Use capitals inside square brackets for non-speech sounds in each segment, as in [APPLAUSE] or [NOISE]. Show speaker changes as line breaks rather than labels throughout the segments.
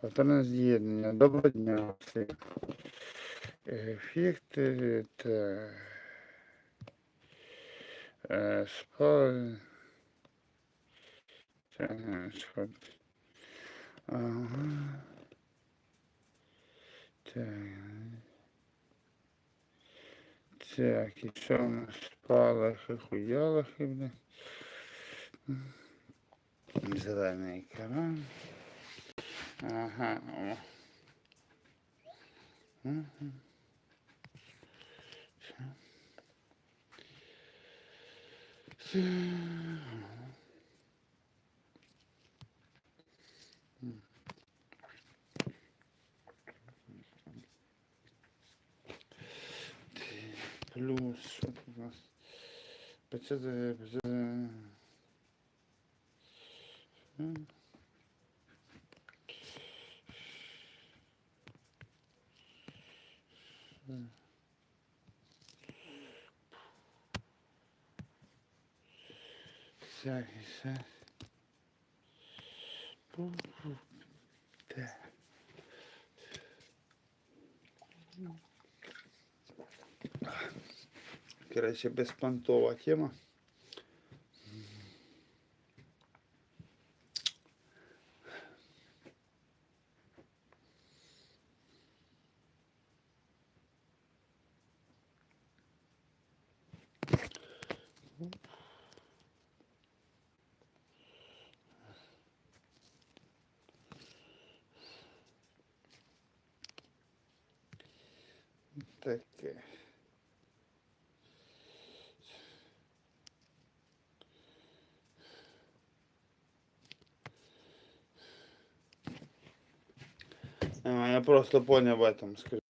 Паттерн з'єднання. Доброго дня всім. Ефекти та е, спа. Ага. Так. Так, і що у нас спалахи, хуялахи, бля. Зелений екран. Ага. М. Плюс, що тут у нас? ПЦД. М. Так, все. Так. Короче, безпонтова тема. Таке. Я просто понял об этом, скажи.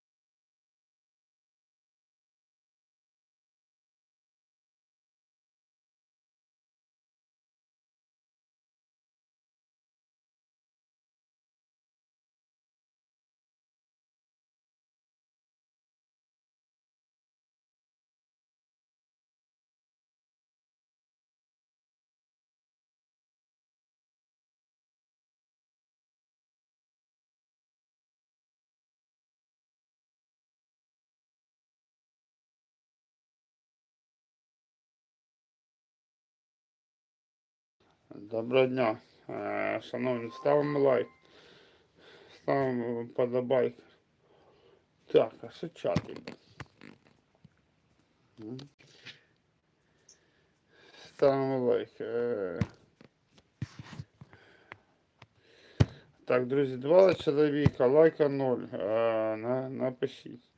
Доброго дня. Е, Шановні, ставимо лайк. Ставимо подобайк. Так, а що чати? Ставимо лайк. Е. Так, друзі, два чоловіка, лайка ноль. Е, напишіть.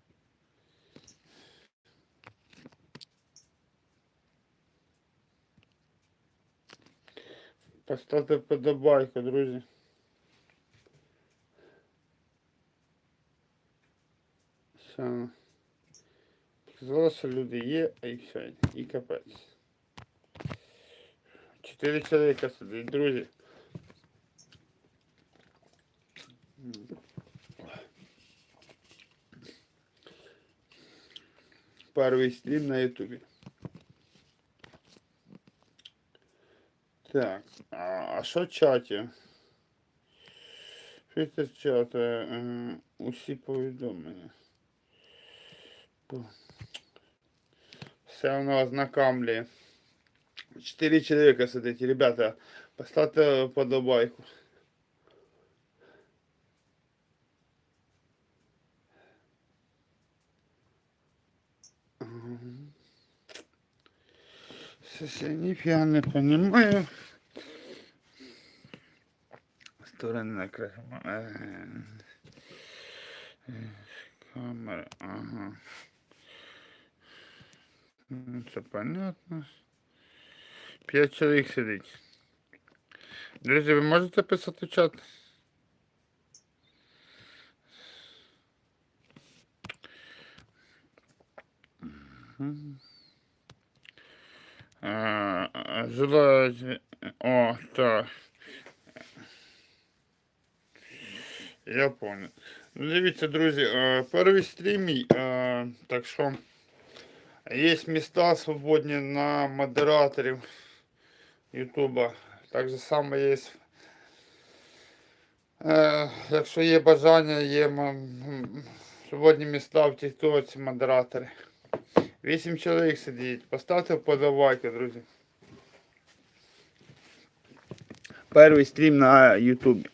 Поставте подобайку, друзі. Все. Сказали, що люди є, а і все. І капець. Чотири чоловіка сидить, друзі. Перший стрім на ютубі. Так, а, що в чаті? Після чату е, усі повідомлення. По- Все воно ознакомлює. Чотири чоловіка сидить, ребята, поставте подобайку. Сосенив я не понимаю. Сторони накриємо. Камера, ага. Це понятно. П'ять чоловік сидить. Друзі, ви можете писати в чат? Желаю... О, так. Я понял. Ну, дивіться, друзі, е, перший стрім мій, е, так що є міста свободні на модераторів Ютуба. Так же само є якщо є бажання, є свободні міста в тіктоці, модератори. Вісім чоловік сидить. Поставте вподобайки, друзі. Перший стрім на Ютубі.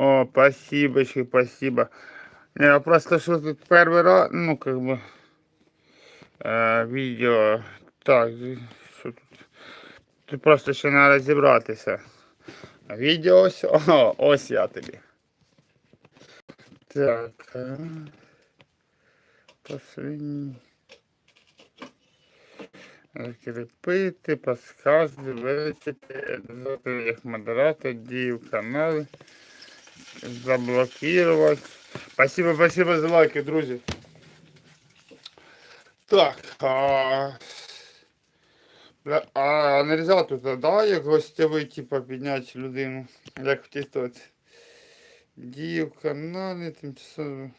О, спасибочки, спасибо. Не, я просто что тут первый раз, ну, как бы, э, видео. Так, що тут? Тут просто ще треба розібратися. Відео ось, о, ось я тобі. Так. а. Последній. Закріпити, підсказки, вивчити, додати як модератор, дії в каналі. Заблокировать. Спасибо, спасибо за лайки, друзі. Так. А... А нельзя тут, да, як гостєвий, типа, підняти людину, як в тіктоці. Дії в каналі, тимчасово.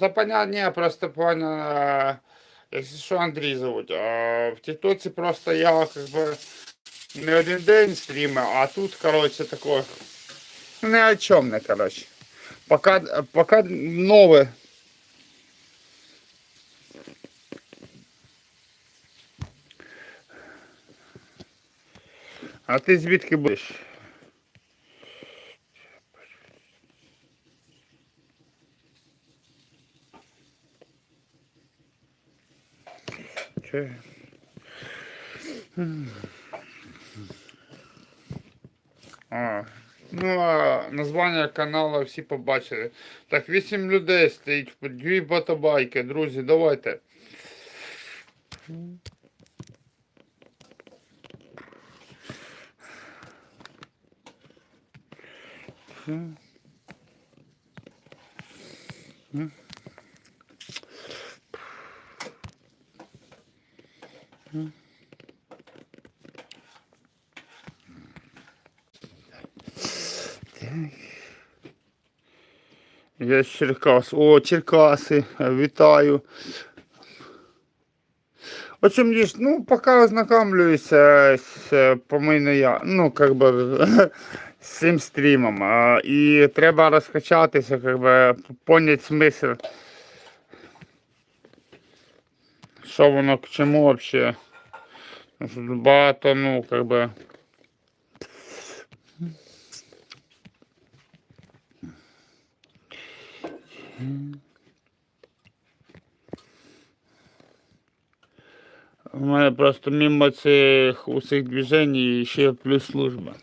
Це понятно, ні, просто понял, а, якщо що Андрій зовуть. А в тіктоці просто я как бы не один день стрімив, а тут, короче, такое. Ни о чем не, короче. Пока, пока нове. А ти звідки будеш? Че? А, ну, а названня каналу всі побачили. Так, 8 людей стоїть, дві батабайки, друзі, давайте. Я з Черкас. О, Черкаси, вітаю. В общем, лишь, ну, пока ознакомлююся з е, помийно я, ну, как бы, з цим стрімом. А, і треба розкачатися, как бы, поняти смисл. Що воно к чому вообще. Тому що тут Багато, ну, как бы. У мене просто мимо цих усіх движень ще плюс служба.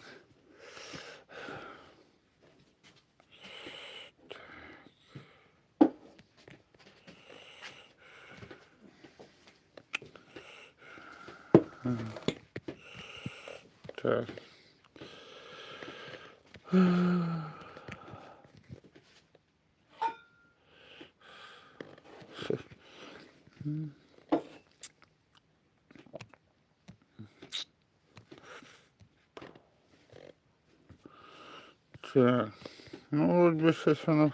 Так. Так. Ну, от би щось воно.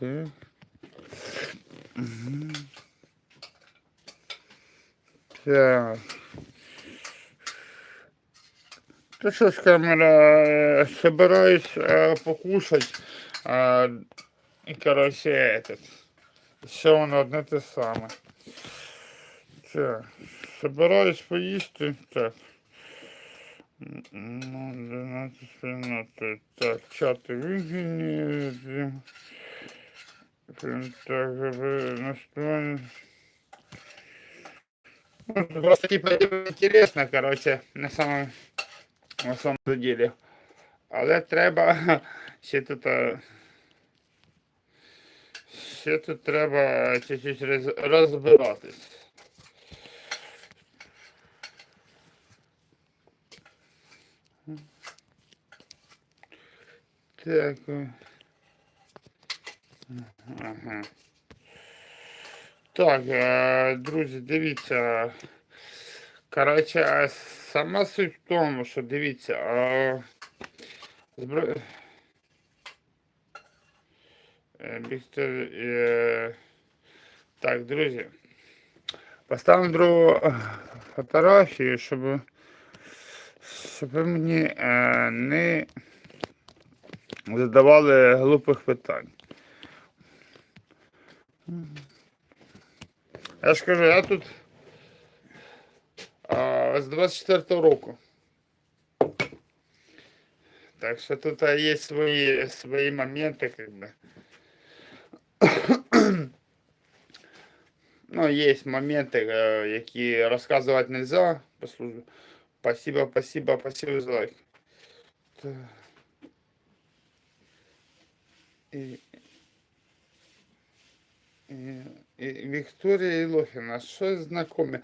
Так. Мгм. Так. Та що ж, камера, е, собираюсь е, покушать. А, і, короче, этот. Все воно одне те саме. Так. Собираюсь поїсти. Так. Ну, 12 15. Так, чати вигідні. Так, ви настроєні. Ну, Просто типа интересно, короче, на самом, на самом деле. Але треба ще тут. а, Ще тут треба чуть-чуть роз- розбиратись. Так. Ага. Так, е, друзі, дивіться. Коротше, сама суть в тому, що дивіться. е, збро- Е, Віктор. Е... Так, друзі. Поставимо другу фотографію, щоб, щоб ви мені не задавали глупих питань. Я ж кажу, я тут а, з 24 року. Так що тут а, є свої, свої моменти, как бы. [COUGHS] Ну, є моменти, е, які розказувати нельзя. Послужу. Спасибо, спасибо, спасибо за лайк. І, Вікторія Ілохіна, що знакомі.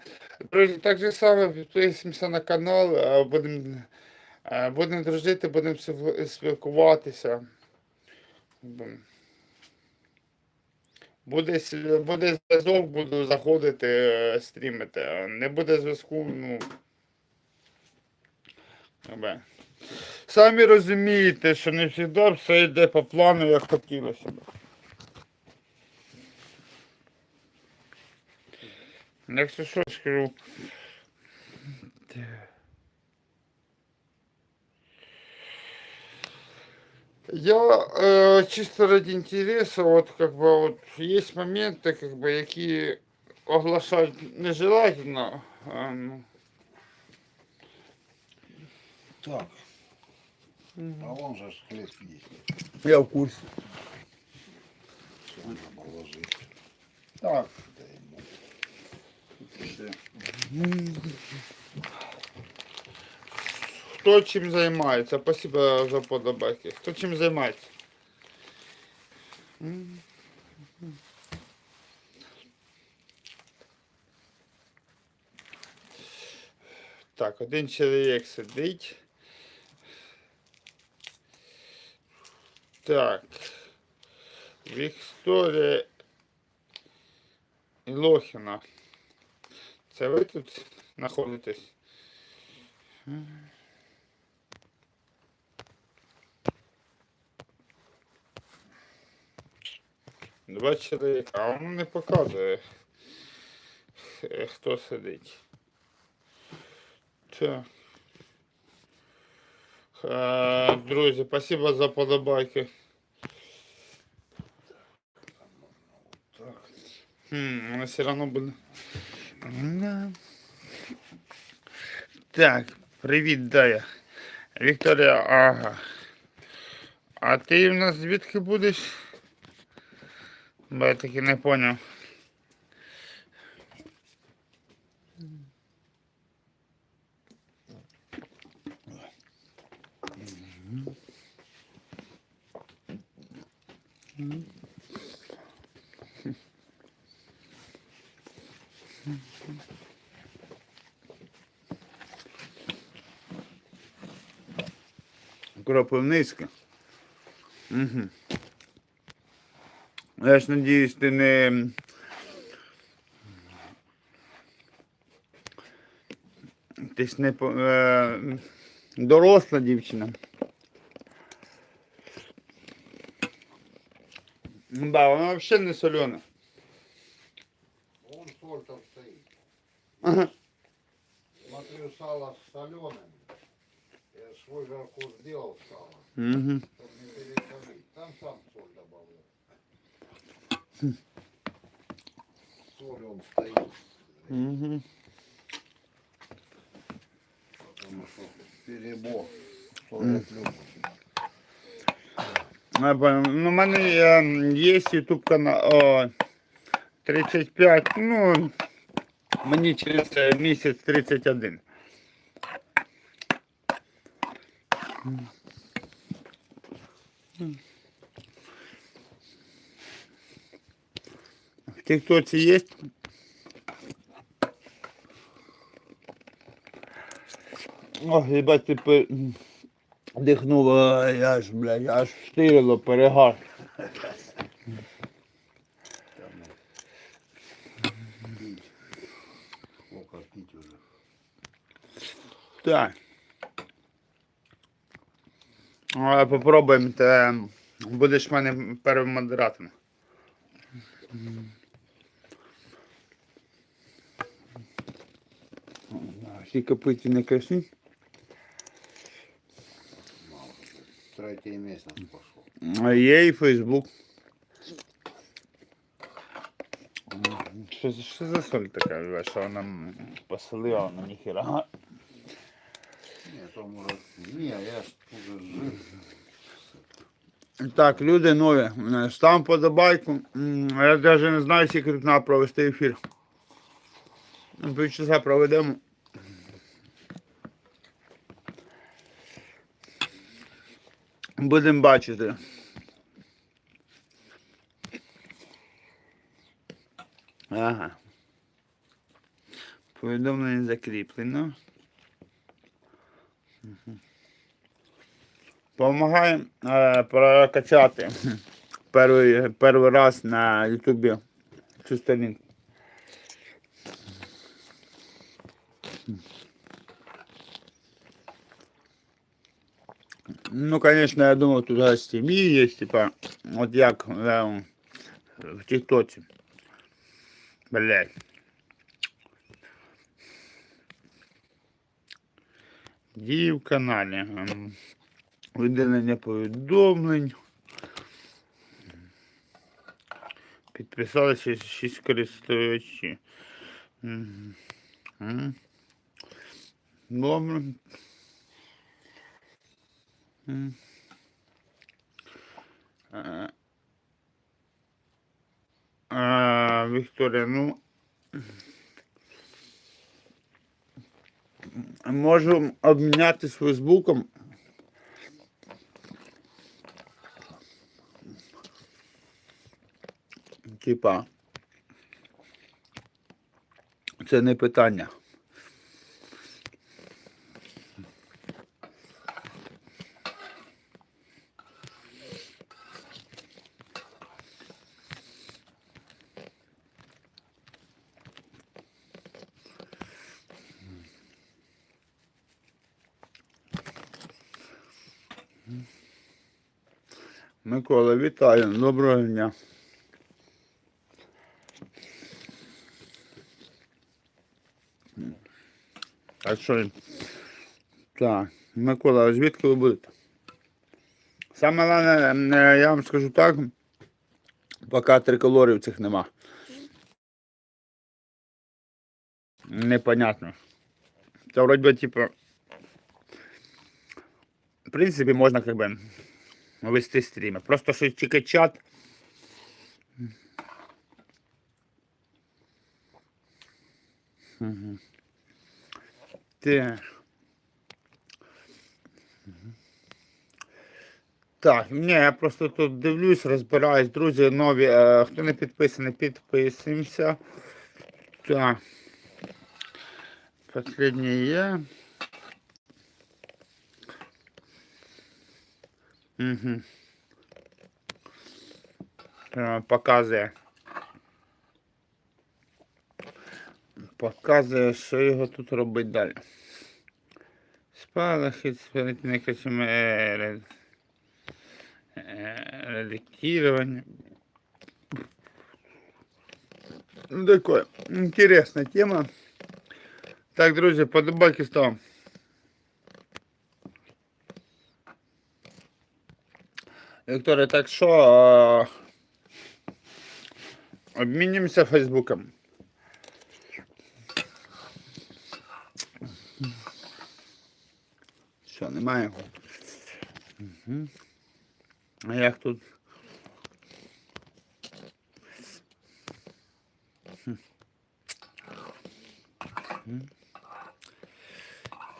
Друзі, так же само підписуємося на канал, будемо будем дружити, будемо спілкуватися. Бу- Буде, буде зв'язок, буду заходити, е, стрімити. Не буде зв'язку, ну. якби. Самі розумієте, що не завжди все йде по плану, як хотілося б. Якщо що скажу. Я э, чисто ради интереса, вот как бы вот есть моменты, как бы, які оглашать нежелательно. А, ну,
Так. А вон же ж хлеб есть.
я в курсі.
Что надо положить.
Так.
Да ему.
Хто чим займається? Спасибо за подобайки. Хто чим займається? Так, один чоловік сидить. Так. Вікторія Ілохіна. Це ви тут знаходитесь? Два чоловіка, а воно не показує, е, хто сидить. Так. Е, Друзі, спасибо за подобайки. Хм, вона все равно буде. Так, привіт, Дая. Вікторія, ага. А ти в нас звідки будеш? Бо я таки не поняв. Кропивницька. Угу. Я ж надіюсь, ти не. Ти ж не е, доросла дівчина. Да, вона взагалі не солена.
Вон соль там стоит.
Ага.
Смотрю, сало соленым. Я свой же вкус сделал сало.
Угу.
Чтоб не пересолить. Там сам соль добавлял. Соль он стоит.
Угу.
Потому что перебор. Соль люблю.
Я понял. Ну, у мене е, є YouTube канал о, 35, ну, мені через е, місяць 31. В тіктоці є? Ох, їбать, ти пи- Дихнув, я ж, блядь, аж штирило перегар. Так. А, Попробуємо те Будеш в мене первим модератором. Всі копиті не красні.
Третий месяц пошел.
А є і Фейсбук. Що, за- що за соль така, що вона посолила, вона ніхіра.
Не, то может... Не, я ж уже жив.
Так, люди нові. Став подобайку. Я навіть не знаю, скільки тут треба провести ефір. Ну, Півчаса проведемо. Будемо бачити. Ага. Повідомлення закріплено. Помагає е, прокачати перший, перший раз на Ютубі цю сторінку. Ну, конечно, я думал, тут гости есть, типа, вот як е, в ТикТоке. Блять. Дії в каналі. ем, Видалення повідомлень. Підписалися 6 користувачів. Мгм. Мгм. Добре. М. Е, Вікторія, ну. Можу обміняти з Фейсбуком. Типа. Це не питання. Микола, вітаю, доброго дня. А що? Так, Микола, а звідки ви будете? Саме головне, е, я вам скажу так, поки триколорів цих нема. Непонятно. Це вроді типу, в принципі, можна как би вести стріми. Просто що тільки чат. Угу. Так. Так, ні, я просто тут дивлюсь, розбираюсь, друзі нові. Е, хто не підписаний, підписуємося. Так. Последнє є. Угу. Е, показує. Показує, що його тут робить далі. Спалахи, спалити кричимо редактирование. Ну, такое, интересная тема. Так, друзі, подобайки став. Вікторія, так що а, обмінімося Фейсбуком. Що, немає? Угу. А як тут?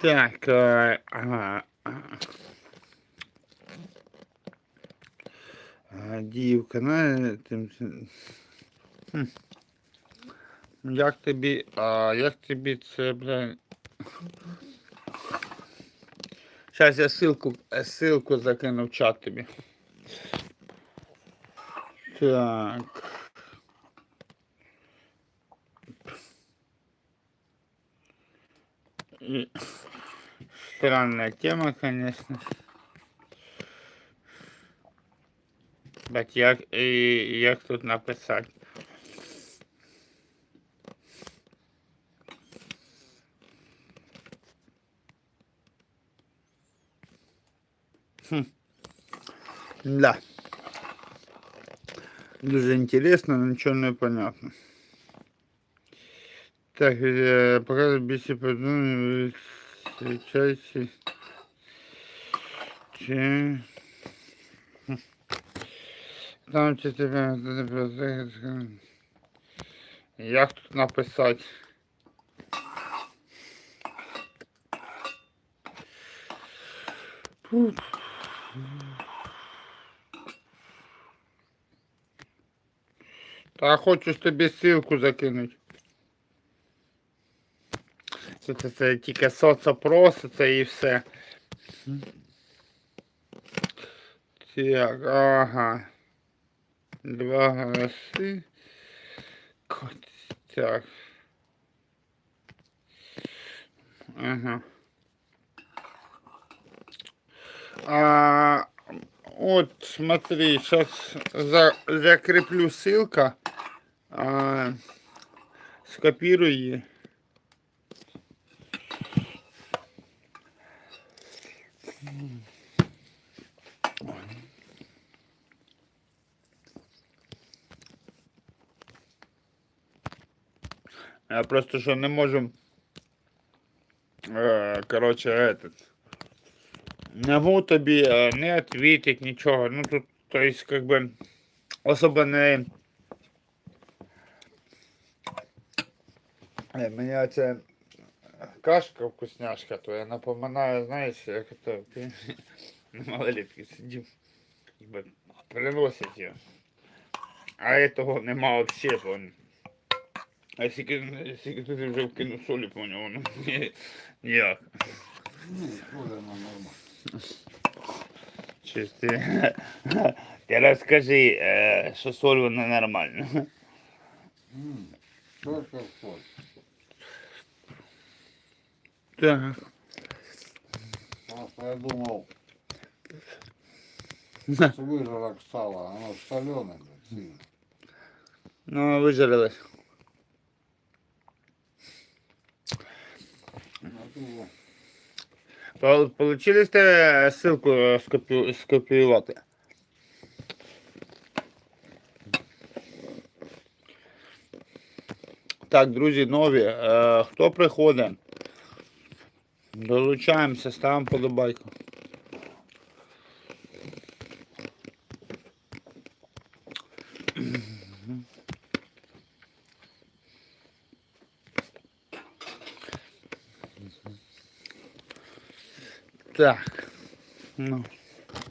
Так, ага. ага. А, Дії в каналі. Тим, чим- Хм. Як тобі, а, як тобі це, бля... Сейчас я ссылку, э, ссылку закину в чат тобі. Так. И... Странная тема, конечно. Так, як, і, як тут написати? Хм. Да. Дуже интересно, но не понятно. Так, пока більше подумаю, встречайте. Чи... Там чи тебе Як тут написати? Та хочу ж тобі ссылку закинуть. Це, це, це тільки соцопрос, це і все. Так, ага. Два голоси. Так. Ага. А, вот, смотри, сейчас за, закреплю ссылка. А, скопируй Я просто что не можу. Е, короче, этот. Не можу тобі е, не відповідати нічого. Ну тут, то есть, как бы, особо не. Е, Мені це кашка вкусняшка, то я напоминаю, знаєш, як это ти на малолетки сидів. Якби приносять її. А этого нема вообще, понял. А якщо ти вже вкинув солі, понял, воно ні- ніяк.
Ні, Коля нам нормально.
Щось [LAUGHS] ти. Ти розкажи, е, що соль вона нормальна.
М, Только соль.
Так.
Просто я думал, с выжарок сала, оно ж соленое.
Ну, вижарилась.
А
Получили сте ссылку скопі... скопіювати? Так, друзі, нові. Е, хто приходить? Долучаємося, ставимо подобайку. Так. Ну.